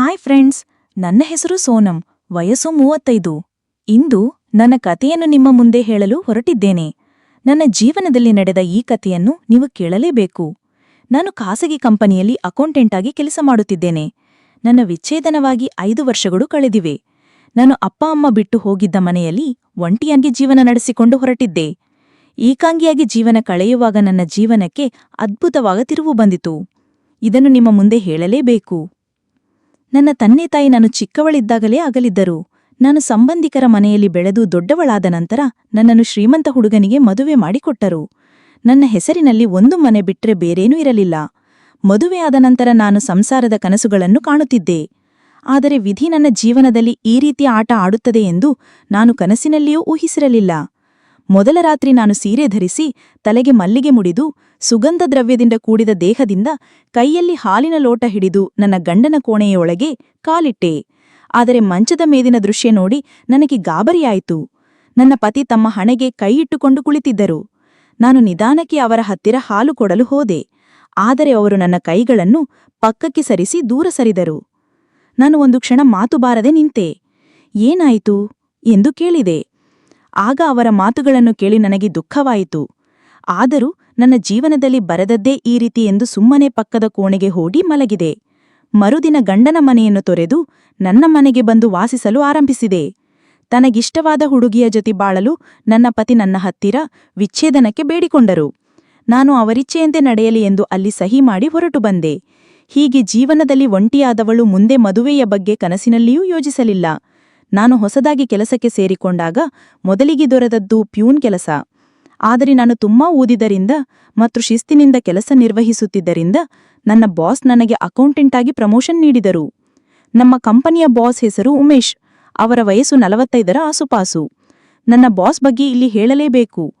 Hi friends, ನನ್ನ ಹೆಸರು ಸೋನಂ, ವಯಸ್ಸು ಮೂವತ್ತೈದು. ಇಂದು ನನ್ನ ಕಥೆಯನ್ನು ನಿಮ್ಮ ಮುಂದೆ ಹೇಳಲು ಹೊರಟಿದ್ದೇನೆ. ನನ್ನ ಜೀವನದಲ್ಲಿ ನಡೆದ ಈ ಕಥೆಯನ್ನು ನೀವು ಕೇಳಲೇಬೇಕು. ನಾನು ಖಾಸಗಿ ಕಂಪನಿಯಲ್ಲಿ ಅಕೌಂಟೆಂಟ್ ಆಗಿ ಕೆಲಸ ಮಾಡುತ್ತಿದ್ದೇನೆ. ನನ್ನ ವಿಚ್ಛೇದನವಾಗಿ ಐದು ವರ್ಷಗಳು ಕಳೆದಿವೆ. ನಾನು ಅಪ್ಪ, ಅಮ್ಮ ಬಿಟ್ಟು ಹೋಗಿದ್ದ ಮನೆಯಲ್ಲಿ ಒಂಟಿಯಾಗಿ ಜೀವನ ನಡೆಸಿಕೊಂಡು ಹೊರಟಿದ್ದೆ. ಏಕಾಂಗಿಯಾಗಿ ಜೀವನ ಕಳೆಯುವಾಗ ನನ್ನ ಜೀವನಕ್ಕೆ ಅದ್ಭುತವಾದ ತಿರುವು ಬಂದಿತು. ಇದನ್ನು ನಿಮ್ಮ ಮುಂದೆ ಹೇಳಲೇಬೇಕು. ನನ್ನ ತಂದೆ ತಾಯಿ ನಾನು ಚಿಕ್ಕವಳಿದ್ದಾಗಲೇ ಅಗಲಿದ್ದರು. ನಾನು ಸಂಬಂಧಿಕರ ಮನೆಯಲ್ಲಿ ಬೆಳೆದು ದೊಡ್ಡವಳಾದ ನಂತರ ನನ್ನನ್ನು ಶ್ರೀಮಂತ ಹುಡುಗನಿಗೆ ಮದುವೆ ಮಾಡಿಕೊಟ್ಟರು. ನನ್ನ ಹೆಸರಿನಲ್ಲಿ ಒಂದು ಮನೆ ಬಿಟ್ಟರೆ ಬೇರೇನೂ ಇರಲಿಲ್ಲ. ಮದುವೆಯಾದ ನಂತರ ನಾನು ಸಂಸಾರದ ಕನಸುಗಳನ್ನು ಕಾಣುತ್ತಿದ್ದೆ. ಆದರೆ ವಿಧಿ ನನ್ನ ಜೀವನದಲ್ಲಿ ಈ ರೀತಿಯ ಆಟ ಆಡುತ್ತದೆ ಎಂದು ನಾನು ಕನಸಿನಲ್ಲಿಯೂ ಊಹಿಸಿರಲಿಲ್ಲ. ಮೊದಲ ರಾತ್ರಿ ನಾನು ಸೀರೆ ಧರಿಸಿ ತಲೆಗೆ ಮಲ್ಲಿಗೆ ಮುಡಿದು ಸುಗಂಧ ದ್ರವ್ಯದಿಂದ ಕೂಡಿದ ದೇಹದಿಂದ ಕೈಯಲ್ಲಿ ಹಾಲಿನ ಲೋಟ ಹಿಡಿದು ನನ್ನ ಗಂಡನ ಕೋಣೆಯೊಳಗೆ ಕಾಲಿಟ್ಟೆ. ಆದರೆ ಮಂಚದ ಮೇದಿನ ದೃಶ್ಯ ನೋಡಿ ನನಗೆ ಗಾಬರಿಯಾಯಿತು. ನನ್ನ ಪತಿ ತಮ್ಮ ಹಣೆಗೆ ಕೈಯಿಟ್ಟುಕೊಂಡು ಕುಳಿತಿದ್ದರು. ನಾನು ನಿಧಾನಕ್ಕೆ ಅವರ ಹತ್ತಿರ ಹಾಲು ಕೊಡಲು ಹೋದೆ. ಆದರೆ ಅವರು ನನ್ನ ಕೈಗಳನ್ನು ಪಕ್ಕಕ್ಕೆ ಸರಿಸಿ ದೂರ ಸರಿದರು. ನಾನು ಒಂದು ಕ್ಷಣ ಮಾತು ಬಾರದೆ ನಿಂತೆ. ಏನಾಯಿತು? ಎಂದು ಕೇಳಿದೆ. ಆಗ ಅವರ ಮಾತುಗಳನ್ನು ಕೇಳಿ ನನಗೆ ದುಃಖವಾಯಿತು. ಆದರೂ ನನ್ನ ಜೀವನದಲ್ಲಿ ಬರದದ್ದೇ ಈ ರೀತಿ ಎಂದು ಸುಮ್ಮನೆ ಪಕ್ಕದ ಕೋಣೆಗೆ ಹೋಗಿ ಮಲಗಿದೆ. ಮರುದಿನ ಗಂಡನ ಮನೆಯನ್ನು ತೊರೆದು ನನ್ನ ಮನೆಗೆ ಬಂದು ವಾಸಿಸಲು ಆರಂಭಿಸಿದೆ. ತನಗಿಷ್ಟವಾದ ಹುಡುಗಿಯ ಜೊತೆ ಬಾಳಲು ನನ್ನ ಪತಿ ನನ್ನ ಹತ್ತಿರ ವಿಚ್ಛೇದನಕ್ಕೆ ಬೇಡಿಕೊಂಡರು. ನಾನು ಅವರಿಚ್ಛೆಯಂತೆ ನಡೆಯಲಿ ಎಂದು ಅಲ್ಲಿ ಸಹಿ ಮಾಡಿ ಹೊರಟು ಬಂದೆ. ಹೀಗೆ ಜೀವನದಲ್ಲಿ ಒಂಟಿಯಾದವಳು ಮುಂದೆ ಮದುವೆಯ ಬಗ್ಗೆ ಕನಸಿನಲ್ಲಿಯೂ ಯೋಜಿಸಲಿಲ್ಲ ನಾನು ಹೊಸದಾಗಿ ಕೆಲಸಕ್ಕೆ ಸೇರಿಕೊಂಡಾಗ ಮೊದಲಿಗೆ ದೊರೆದದ್ದು ಪ್ಯೂನ್ ಕೆಲಸ. ಆದರೆ ನಾನು ತುಂಬಾ ಓದಿದರಿಂದ ಮತ್ತು ಶಿಸ್ತಿನಿಂದ ಕೆಲಸ ನಿರ್ವಹಿಸುತ್ತಿದ್ದರಿಂದ ನನ್ನ ಬಾಸ್ ನನಗೆ ಅಕೌಂಟೆಂಟ್ ಆಗಿ ಪ್ರಮೋಷನ್ ನೀಡಿದರು. ನಮ್ಮ ಕಂಪನಿಯ ಬಾಸ್ ಹೆಸರು ಉಮೇಶ್. ಅವರ ವಯಸ್ಸು ನಲವತ್ತೈದರ ಆಸುಪಾಸು. ನನ್ನ ಬಾಸ್ ಬಗ್ಗೆ ಇಲ್ಲಿ ಹೇಳಲೇಬೇಕು.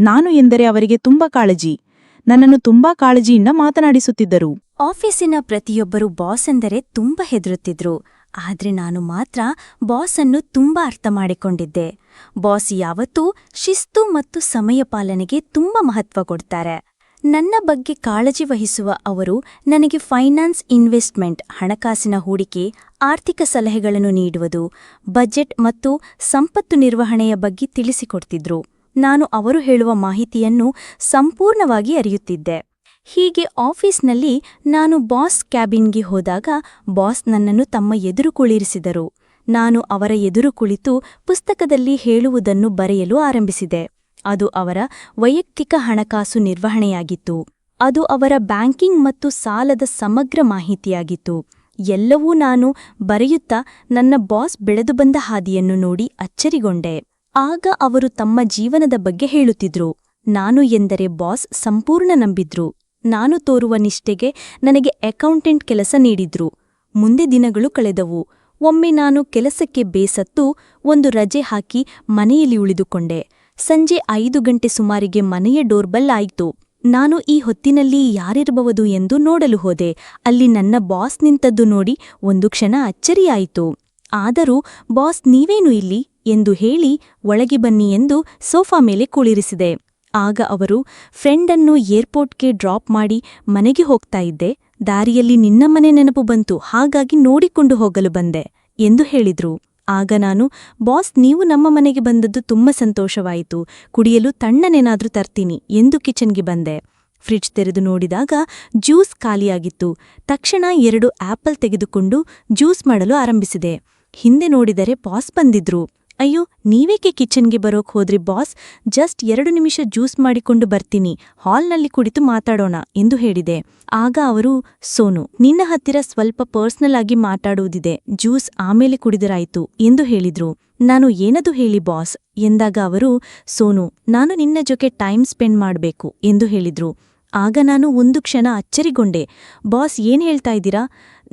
ನಾನು ಎಂದರೆ ಅವರಿಗೆ ತುಂಬಾ ಕಾಳಜಿ. ನನ್ನನ್ನು ತುಂಬಾ ಕಾಳಜಿಯಿಂದ ಮಾತನಾಡಿಸುತ್ತಿದ್ದರು. ಆಫೀಸಿನ ಪ್ರತಿಯೊಬ್ಬರು ಬಾಸ್ ಎಂದರೆ ತುಂಬ ಹೆದರುತ್ತಿದ್ರು. ಆದ್ರೆ ನಾನು ಮಾತ್ರ ಬಾಸ್ ಅನ್ನು ತುಂಬಾ ಅರ್ಥ ಮಾಡಿಕೊಂಡಿದ್ದೆ. ಬಾಸ್ ಯಾವತ್ತೂ ಶಿಸ್ತು ಮತ್ತು ಸಮಯ ಪಾಲನೆಗೆ ತುಂಬಾ ಮಹತ್ವ ಕೊಡ್ತಾರೆ. ನನ್ನ ಬಗ್ಗೆ ಕಾಳಜಿ ವಹಿಸುವ ಅವರು ನನಗೆ ಫೈನಾನ್ಸ್ ಇನ್ವೆಸ್ಟ್ಮೆಂಟ್, ಹಣಕಾಸಿನ ಹೂಡಿಕೆ, ಆರ್ಥಿಕ ಸಲಹೆಗಳನ್ನು ನೀಡುವುದು, ಬಜೆಟ್ ಮತ್ತು ಸಂಪತ್ತು ನಿರ್ವಹಣೆಯ ಬಗ್ಗೆ ತಿಳಿಸಿಕೊಡ್ತಿದ್ರು. ನಾನು ಅವರು ಹೇಳುವ ಮಾಹಿತಿಯನ್ನು ಸಂಪೂರ್ಣವಾಗಿ ಅರಿಯುತ್ತಿದ್ದೆ. ಹೀಗೆ ಆಫೀಸ್ನಲ್ಲಿ ನಾನು ಬಾಸ್ ಕ್ಯಾಬಿನ್ಗೆ ಹೋದಾಗ ಬಾಸ್ ನನ್ನನ್ನು ತಮ್ಮ ಎದುರು ಕುಳಿರಿಸಿದರು. ನಾನು ಅವರ ಎದುರು ಕುಳಿತು ಪುಸ್ತಕದಲ್ಲಿ ಹೇಳುವುದನ್ನು ಬರೆಯಲು ಆರಂಭಿಸಿದೆ. ಅದು ಅವರ ವೈಯಕ್ತಿಕ ಹಣಕಾಸು ನಿರ್ವಹಣೆಯಾಗಿತ್ತು. ಅದು ಅವರ ಬ್ಯಾಂಕಿಂಗ್ ಮತ್ತು ಸಾಲದ ಸಮಗ್ರ ಮಾಹಿತಿಯಾಗಿತ್ತು. ಎಲ್ಲವೂ ನಾನು ಬರೆಯುತ್ತಾ ನನ್ನ ಬಾಸ್ ಬೆಳೆದು ಬಂದ ಹಾದಿಯನ್ನು ನೋಡಿ ಅಚ್ಚರಿಗೊಂಡೆ. ಆಗ ಅವರು ತಮ್ಮ ಜೀವನದ ಬಗ್ಗೆ ಹೇಳುತ್ತಿದ್ರು. ನಾನು ಎಂದರೆ ಬಾಸ್ ಸಂಪೂರ್ಣ ನಂಬಿದ್ರು. ನಾನು ತೋರುವ ನಿಷ್ಠೆಗೆ ನನಗೆ ಅಕೌಂಟೆಂಟ್ ಕೆಲಸ ನೀಡಿದ್ರು. ಮುಂದೆ ದಿನಗಳು ಕಳೆದವು. ಒಮ್ಮೆ ನಾನು ಕೆಲಸಕ್ಕೆ ಬೇಸತ್ತು ಒಂದು ರಜೆ ಹಾಕಿ ಮನೆಯಲ್ಲಿ ಉಳಿದುಕೊಂಡೆ. ಸಂಜೆ ಐದು ಗಂಟೆ ಸುಮಾರಿಗೆ ಮನೆಯ ಡೋರ್ಬೆಲ್ ಆಯಿತು. ನಾನು ಈ ಹೊತ್ತಿನಲ್ಲಿ ಯಾರಿರಬಹುದು ಎಂದು ನೋಡಲು ಹೋದೆ. ಅಲ್ಲಿ ನನ್ನ ಬಾಸ್ ನಿಂತದ್ದು ನೋಡಿ ಒಂದು ಕ್ಷಣ ಅಚ್ಚರಿಯಾಯಿತು. ಆದರೂ, ಬಾಸ್ ನೀವೇನು ಇಲ್ಲಿ? ಎಂದು ಹೇಳಿ ಒಳಗೆ ಬನ್ನಿ ಎಂದು ಸೋಫಾ ಮೇಲೆ ಕುಳಿರಿಸಿದೆ. ಆಗ ಅವರು ಫ್ರೆಂಡನ್ನು ಏರ್ಪೋರ್ಟ್ಗೆ ಡ್ರಾಪ್ ಮಾಡಿ ಮನೆಗೆ ಹೋಗ್ತಾ ಇದ್ದೆ. ದಾರಿಯಲ್ಲಿ ನಿನ್ನ ಮನೆ ನೆನಪು ಬಂತು. ಹಾಗಾಗಿ ನೋಡಿಕೊಂಡು ಹೋಗಲು ಬಂದೆ, ಎಂದು ಹೇಳಿದ್ರು. ಆಗ ನಾನು, ಬಾಸ್, ನೀವು ನಮ್ಮ ಮನೆಗೆ ಬಂದದ್ದು ತುಂಬ ಸಂತೋಷವಾಯಿತು. ಕುಡಿಯಲು ತಣ್ಣನೇನಾದ್ರೂ ತರ್ತೀನಿ, ಎಂದು ಕಿಚನ್ಗೆ ಬಂದೆ. ಫ್ರಿಡ್ಜ್ ತೆರೆದು ನೋಡಿದಾಗ ಜ್ಯೂಸ್ ಖಾಲಿಯಾಗಿತ್ತು. ತಕ್ಷಣ ಎರಡು ಆಪಲ್ ತೆಗೆದುಕೊಂಡು ಜ್ಯೂಸ್ ಮಾಡಲು ಆರಂಭಿಸಿದೆ. ಹಿಂದೆ ನೋಡಿದರೆ ಬಾಸ್ ಬಂದಿದ್ರು. ಅಯ್ಯೋ, ನೀವೇಕೆ ಕಿಚನ್ಗೆ ಬರೋಕ್ ಹೋದ್ರಿ, ಬಾಸ್? ಜಸ್ಟ್ ಎರಡು ನಿಮಿಷ ಜ್ಯೂಸ್ ಮಾಡಿಕೊಂಡು ಬರ್ತೀನಿ. ಹಾಲ್ನಲ್ಲಿ ಕುಡಿತು ಮಾತಾಡೋಣ ಎಂದು ಹೇಳಿದೆ. ಆಗ ಅವರು, ಸೋನು, ನಿನ್ನ ಹತ್ತಿರ ಸ್ವಲ್ಪ ಪರ್ಸ್ನಲ್ ಆಗಿ ಮಾತಾಡುವುದಿದೆ ಜ್ಯೂಸ್ ಆಮೇಲೆ ಕುಡಿದರಾಯಿತು ಎಂದು ಹೇಳಿದ್ರು. ನಾನು ಏನದು ಹೇಳಿ, ಬಾಸ್? ಎಂದಾಗ ಅವರು, ಸೋನು, ನಾನು ನಿನ್ನ ಜೊತೆ ಟೈಮ್ ಸ್ಪೆಂಡ್ ಮಾಡಬೇಕು ಎಂದು ಹೇಳಿದ್ರು. ಆಗ ನಾನು ಒಂದು ಕ್ಷಣ ಅಚ್ಚರಿಗೊಂಡೆ. ಬಾಸ್, ಏನ್ ಹೇಳ್ತಾ ಇದ್ದೀರಾ?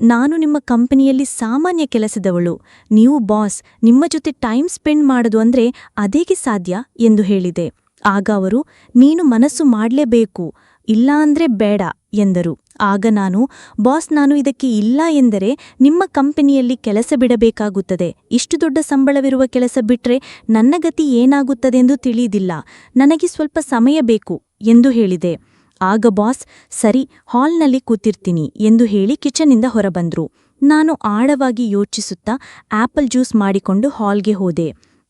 ನಾನು ನಿಮ್ಮ ಕಂಪನಿಯಲ್ಲಿ ಸಾಮಾನ್ಯ ಕೆಲಸದವಳು. ನೀವು ಬಾಸ್, ನಿಮ್ಮ ಜೊತೆ ಟೈಮ್ ಸ್ಪೆಂಡ್ ಮಾಡೋದು ಅಂದ್ರೆ ಅದೇಗೆ ಸಾಧ್ಯ? ಎಂದು ಹೇಳಿದೆ. ಆಗ ಅವರು, ನೀನು ಮನಸ್ಸು ಮಾಡಲೇಬೇಕು, ಇಲ್ಲ ಅಂದ್ರೆ ಬೇಡ, ಎಂದರು. ಆಗ ನಾನು, ಬಾಸ್, ನಾನು ಇದಕ್ಕೆ ಇಲ್ಲ ಎಂದರೆ ನಿಮ್ಮ ಕಂಪನಿಯಲ್ಲಿ ಕೆಲಸ ಬಿಡಬೇಕಾಗುತ್ತದೆ. ಇಷ್ಟು ದೊಡ್ಡ ಸಂಬಳವಿರುವ ಕೆಲಸ ಬಿಟ್ರೆ ನನ್ನ ಗತಿ ಏನಾಗುತ್ತದೆಂದು ತಿಳಿದಿಲ್ಲ. ನನಗೆ ಸ್ವಲ್ಪ ಸಮಯ ಬೇಕು, ಎಂದು ಹೇಳಿದೆ. ಆಗ ಬಾಸ್, ಸರಿ, ಹಾಲ್ನಲ್ಲಿ ಕೂತಿರ್ತೀನಿ ಎಂದು ಹೇಳಿ ಕಿಚನ್ನಿಂದ ಹೊರಬಂದ್ರು. ನಾನು ಆಳವಾಗಿ ಯೋಚಿಸುತ್ತಾ ಆಪಲ್ ಜ್ಯೂಸ್ ಮಾಡಿಕೊಂಡು ಹಾಲ್ಗೆ ಹೋದೆ.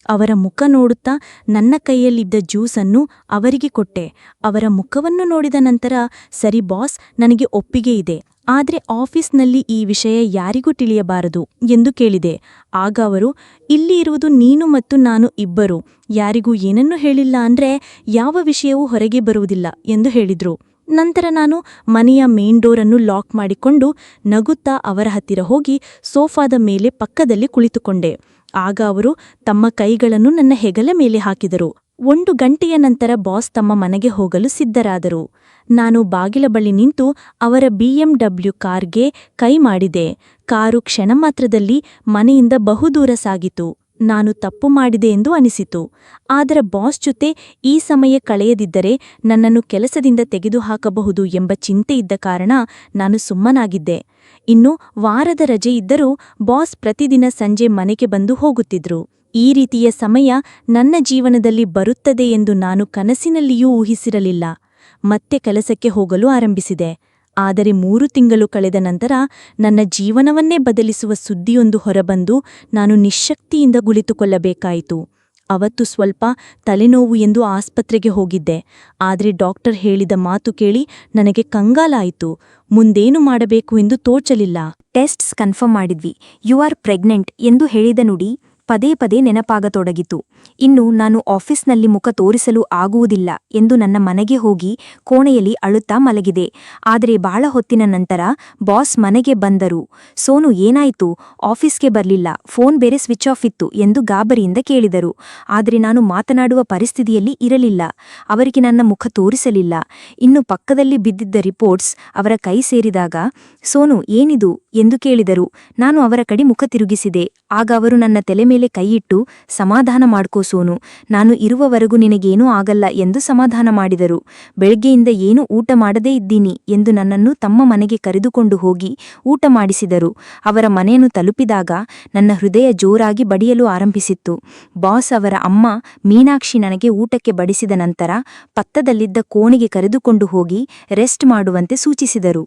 ಅವರ ಮುಖ ನೋಡುತ್ತಾ ನನ್ನ ಕೈಯಲ್ಲಿದ್ದ ಜ್ಯೂಸನ್ನು ಅವರಿಗೆ ಕೊಟ್ಟೆ. ಅವರ ಮುಖವನ್ನು ನೋಡಿದ ನಂತರ, ಸರಿ ಬಾಸ್, ನನಗೆ ಒಪ್ಪಿಗೆ ಇದೆ. ಆದ್ರೆ ಆಫೀಸ್ನಲ್ಲಿ ಈ ವಿಷಯ ಯಾರಿಗೂ ತಿಳಿಯಬಾರದು ಎಂದು ಕೇಳಿದೆ. ಆಗ ಅವರು, ಇಲ್ಲಿ ಇರುವುದು ನೀನು ಮತ್ತು ನಾನು ಇಬ್ಬರು. ಯಾರಿಗೂ ಏನನ್ನೂ ಹೇಳಿಲ್ಲ ಅಂದ್ರೆ ಯಾವ ವಿಷಯವೂ ಹೊರಗೆ ಬರುವುದಿಲ್ಲ ಎಂದು ಹೇಳಿದ್ರು. ನಂತರ ನಾನು ಮನೆಯ ಮೇನ್ ಡೋರನ್ನು ಲಾಕ್ ಮಾಡಿಕೊಂಡು ನಗುತ್ತಾ ಅವರ ಹತ್ತಿರ ಹೋಗಿ ಸೋಫಾದ ಮೇಲೆ ಪಕ್ಕದಲ್ಲಿ ಕುಳಿತುಕೊಂಡೆ. ಆಗ ಅವರು ತಮ್ಮ ಕೈಗಳನ್ನು ನನ್ನ ಹೆಗಲ ಮೇಲೆ ಹಾಕಿದರು. ಒಂದು ಗಂಟೆಯ ನಂತರ ಬಾಸ್ ತಮ್ಮ ಮನೆಗೆ ಹೋಗಲು ಸಿದ್ಧರಾದರು. ನಾನು ಬಾಗಿಲ ಬಳಿ ನಿಂತು ಅವರ ಬಿಎಂಡಬ್ಲ್ಯೂ ಕಾರ್ಗೆ ಕೈ ಮಾಡಿದೆ. ಕಾರು ಕ್ಷಣ ಮಾತ್ರದಲ್ಲಿ ಮನೆಯಿಂದ ಬಹುದೂರ ಸಾಗಿತು. ನಾನು ತಪ್ಪು ಮಾಡಿದೆ ಎಂದು ಅನಿಸಿತು. ಆದರೆ ಬಾಸ್ ಜೊತೆ ಈ ಸಮಯ ಕಳೆಯದಿದ್ದರೆ ನನ್ನನ್ನು ಕೆಲಸದಿಂದ ತೆಗೆದುಹಾಕಬಹುದು ಎಂಬ ಚಿಂತೆ ಇದ್ದ ಕಾರಣ ನಾನು ಸುಮ್ಮನಾಗಿದ್ದೆ. ಇನ್ನು ವಾರದ ರಜೆ ಇದ್ದರೂ ಬಾಸ್ ಪ್ರತಿದಿನ ಸಂಜೆ ಮನೆಗೆ ಬಂದು ಹೋಗುತ್ತಿದ್ರು. ಈ ರೀತಿಯ ಸಮಯ ನನ್ನ ಜೀವನದಲ್ಲಿ ಬರುತ್ತದೆ ಎಂದು ನಾನು ಕನಸಿನಲ್ಲಿಯೂ ಊಹಿಸಿರಲಿಲ್ಲ. ಮತ್ತೆ ಕೆಲಸಕ್ಕೆ ಹೋಗಲು ಆರಂಭಿಸಿದೆ. ಆದರೆ ಮೂರು ತಿಂಗಳು ಕಳೆದ ನಂತರ ನನ್ನ ಜೀವನವನ್ನೇ ಬದಲಿಸುವ ಸುದ್ದಿಯೊಂದು ಹೊರಬಂದು ನಾನು ನಿಶ್ಶಕ್ತಿಯಿಂದ ಕುಳಿತುಕೊಳ್ಳಬೇಕಾಯಿತು ಅವತ್ತು ಸ್ವಲ್ಪ ತಲೆನೋವು ಎಂದು ಆಸ್ಪತ್ರೆಗೆ ಹೋಗಿದ್ದೆ. ಆದರೆ ಡಾಕ್ಟರ್ ಹೇಳಿದ ಮಾತು ಕೇಳಿ ನನಗೆ ಕಂಗಾಲಾಯಿತು. ಮುಂದೇನು ಮಾಡಬೇಕು ಎಂದು ತೋಚಲಿಲ್ಲ. ಟೆಸ್ಟ್ಸ್ ಕನ್ಫರ್ಮ್ ಮಾಡಿದ್ವಿ. ಯು ಆರ್ ಪ್ರೆಗ್ನೆಂಟ್ ಎಂದು ಹೇಳಿದ ನುಡಿ ಪದೇ ಪದೇ ನೆನಪಾಗತೊಡಗಿತು. ಇನ್ನು ನಾನು ಆಫೀಸ್ನಲ್ಲಿ ಮುಖ ತೋರಿಸಲು ಆಗುವುದಿಲ್ಲ ಎಂದು ನನ್ನ ಮನೆಗೆ ಹೋಗಿ ಕೋಣೆಯಲ್ಲಿ ಅಳುತ್ತಾ ಮಲಗಿದೆ. ಆದರೆ ಬಹಳ ಹೊತ್ತಿನ ನಂತರ ಬಾಸ್ ಮನೆಗೆ ಬಂದರು. ಸೋನು ಏನಾಯಿತು? ಆಫೀಸ್ಗೆ ಬರಲಿಲ್ಲ. ಫೋನ್ ಬೇರೆ ಸ್ವಿಚ್ ಆಫ್ ಇತ್ತು ಎಂದು ಗಾಬರಿಯಿಂದ ಕೇಳಿದರು. ಆದರೆ ನಾನು ಮಾತನಾಡುವ ಪರಿಸ್ಥಿತಿಯಲ್ಲಿ ಇರಲಿಲ್ಲ. ಅವರಿಗೆ ನನ್ನ ಮುಖ ತೋರಿಸಲಿಲ್ಲ. ಇನ್ನು ಪಕ್ಕದಲ್ಲಿ ಬಿದ್ದಿದ್ದ ರಿಪೋರ್ಟ್ಸ್ ಅವರ ಕೈ ಸೇರಿದಾಗ, ಸೋನು, ಏನಿದು? ಎಂದು ಕೇಳಿದರು. ನಾನು ಅವರ ಕಡೆ ಮುಖ ತಿರುಗಿಸಿದೆ. ಆಗ ಅವರು ನನ್ನ ತಲೆ ಮೇಲೆ ಕೈಯಿಟ್ಟು ಸಮಾಧಾನ ಮಾಡ್ಕೋಸೋನು ನಾನು ಇರುವವರೆಗೂ ನಿನಗೇನೂ ಆಗಲ್ಲ ಎಂದು ಸಮಾಧಾನ ಮಾಡಿದರು. ಬೆಳಗ್ಗೆಯಿಂದ ಏನೂ ಊಟ ಮಾಡದೇ ಇದ್ದೀನಿ ಎಂದು ನನ್ನನ್ನು ತಮ್ಮ ಮನೆಗೆ ಕರೆದುಕೊಂಡು ಹೋಗಿ ಊಟ ಮಾಡಿಸಿದರು. ಅವರ ಮನೆಯನ್ನು ತಲುಪಿದಾಗ ನನ್ನ ಹೃದಯ ಜೋರಾಗಿ ಬಡಿಯಲು ಆರಂಭಿಸಿತ್ತು. ಬಾಸ್ ಅವರ ಅಮ್ಮ ಮೀನಾಕ್ಷಿ ನನಗೆ ಊಟಕ್ಕೆ ಬಡಿಸಿದ ನಂತರ ಪಕ್ಕದಲ್ಲಿದ್ದ ಕೋಣೆಗೆ ಕರೆದುಕೊಂಡು ಹೋಗಿ ರೆಸ್ಟ್ ಮಾಡುವಂತೆ ಸೂಚಿಸಿದರು.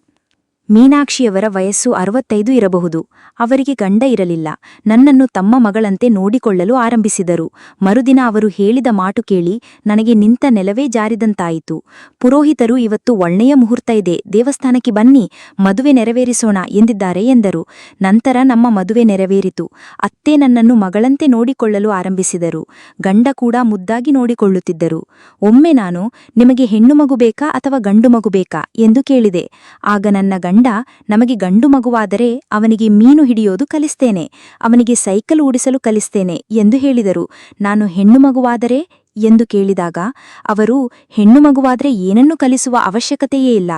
ಮೀನಾಕ್ಷಿಯವರ ವಯಸ್ಸು ಅರವತ್ತೈದು ಇರಬಹುದು. ಅವರಿಗೆ ಗಂಡ ಇರಲಿಲ್ಲ. ನನ್ನನ್ನು ತಮ್ಮ ಮಗಳಂತೆ ನೋಡಿಕೊಳ್ಳಲು ಆರಂಭಿಸಿದರು. ಮರುದಿನ ಅವರು ಹೇಳಿದ ಮಾತು ಕೇಳಿ ನನಗೆ ನಿಂತ ನೆಲವೇ ಜಾರಿದಂತಾಯಿತು. ಪುರೋಹಿತರು, ಇವತ್ತು ಒಳ್ಳೆಯ ಮುಹೂರ್ತ ಇದೆ. ದೇವಸ್ಥಾನಕ್ಕೆ ಬನ್ನಿ. ಮದುವೆ ನೆರವೇರಿಸೋಣ ಎಂದಿದ್ದಾರೆ ಎಂದರು. ನಂತರ ನಮ್ಮ ಮದುವೆ ನೆರವೇರಿತು. ಅತ್ತೆ ನನ್ನನ್ನು ಮಗಳಂತೆ ನೋಡಿಕೊಳ್ಳಲು ಆರಂಭಿಸಿದರು. ಗಂಡ ಕೂಡ ಮುದ್ದಾಗಿ ನೋಡಿಕೊಳ್ಳುತ್ತಿದ್ದರು. ಒಮ್ಮೆ ನಾನು ನಿಮಗೆ ಹೆಣ್ಣು ಮಗು ಬೇಕಾ ಅಥವಾ ಗಂಡು ಮಗು ಬೇಕಾ? ಎಂದು ಕೇಳಿದೆ. ಆಗ ನನ್ನ ನಮಗೆ ಗಂಡು ಮಗುವಾದರೆ ಅವನಿಗೆ ಮೀನು ಹಿಡಿಯೋದು ಕಲಿಸ್ತೇನೆ, ಅವನಿಗೆ ಸೈಕಲ್ ಓಡಿಸಲು ಕಲಿಸ್ತೇನೆ ಎಂದು ಹೇಳಿದರು. ನಾನು ಹೆಣ್ಣು ಮಗುವಾದರೆ ಎಂದು ಕೇಳಿದಾಗ, ಅವರು ಹೆಣ್ಣು ಮಗುವಾದ್ರೆ ಏನನ್ನು ಕಲಿಸುವ ಅವಶ್ಯಕತೆಯೇ ಇಲ್ಲ.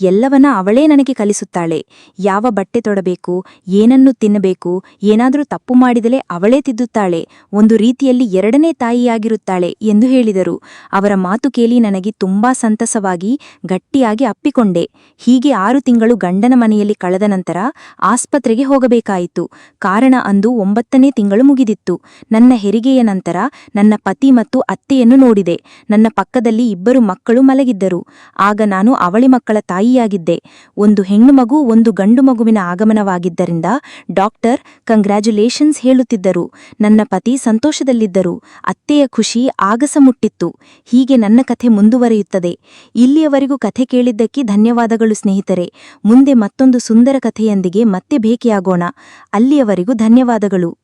ಎಲ್ಲವನ್ನ ಅವಳೇ ನನಗೆ ಕಲಿಸುತ್ತಾಳೆ. ಯಾವ ಬಟ್ಟೆ ತೊಡಬೇಕು, ಏನನ್ನು ತಿನ್ನಬೇಕು, ಏನಾದರೂ ತಪ್ಪು ಮಾಡಿದಲೆ ಅವಳೇ ತಿದ್ದುತ್ತಾಳೆ. ಒಂದು ರೀತಿಯಲ್ಲಿ ಎರಡನೇ ತಾಯಿಯಾಗಿರುತ್ತಾಳೆ ಎಂದು ಹೇಳಿದರು. ಅವರ ಮಾತು ಕೇಳಿ ನನಗೆ ತುಂಬಾ ಸಂತಸವಾಗಿ, ಗಟ್ಟಿಯಾಗಿ ಅಪ್ಪಿಕೊಂಡೆ. ಹೀಗೆ ಆರು ತಿಂಗಳು ಗಂಡನ ಮನೆಯಲ್ಲಿ ಕಳೆದ ನಂತರ ಆಸ್ಪತ್ರೆಗೆ ಹೋಗಬೇಕಾಯಿತು. ಕಾರಣ ಅಂದು ಒಂಬತ್ತನೇ ತಿಂಗಳು ಮುಗಿದಿತ್ತು. ನನ್ನ ಹೆರಿಗೆಯ ನಂತರ ನನ್ನ ಪತಿ ಮತ್ತು ಅತ್ತೆಯನ್ನು ನೋಡಿದೆ. ನನ್ನ ಪಕ್ಕದಲ್ಲಿ ಇಬ್ಬರು ಮಕ್ಕಳು ಮಲಗಿದ್ದರು. ಆಗ ನಾನು ಅವಳಿ ಮಕ್ಕಳ ತಾಯಿಯಾಗಿದ್ದೆ. ಒಂದು ಹೆಣ್ಣು ಮಗು, ಒಂದು ಗಂಡು ಮಗುವಿನ ಆಗಮನವಾಗಿದ್ದರಿಂದ ಡಾಕ್ಟರ್ ಕಂಗ್ರ್ಯಾಚುಲೇಷನ್ಸ್ ಹೇಳುತ್ತಿದ್ದರು. ನನ್ನ ಪತಿ ಸಂತೋಷದಲ್ಲಿದ್ದರು. ಅತ್ತೆಯ ಖುಷಿ ಆಗಸ ಮುಟ್ಟಿತ್ತು. ಹೀಗೆ ನನ್ನ ಕಥೆ ಮುಂದುವರಿಯುತ್ತದೆ. ಇಲ್ಲಿಯವರೆಗೂ ಕಥೆ ಕೇಳಿದ್ದಕ್ಕೆ ಧನ್ಯವಾದಗಳು ಸ್ನೇಹಿತರೆ. ಮುಂದೆ ಮತ್ತೊಂದು ಸುಂದರ ಕಥೆಯೊಂದಿಗೆ ಮತ್ತೆ ಭೇಟಿಯಾಗೋಣ. ಅಲ್ಲಿಯವರೆಗೂ ಧನ್ಯವಾದಗಳು.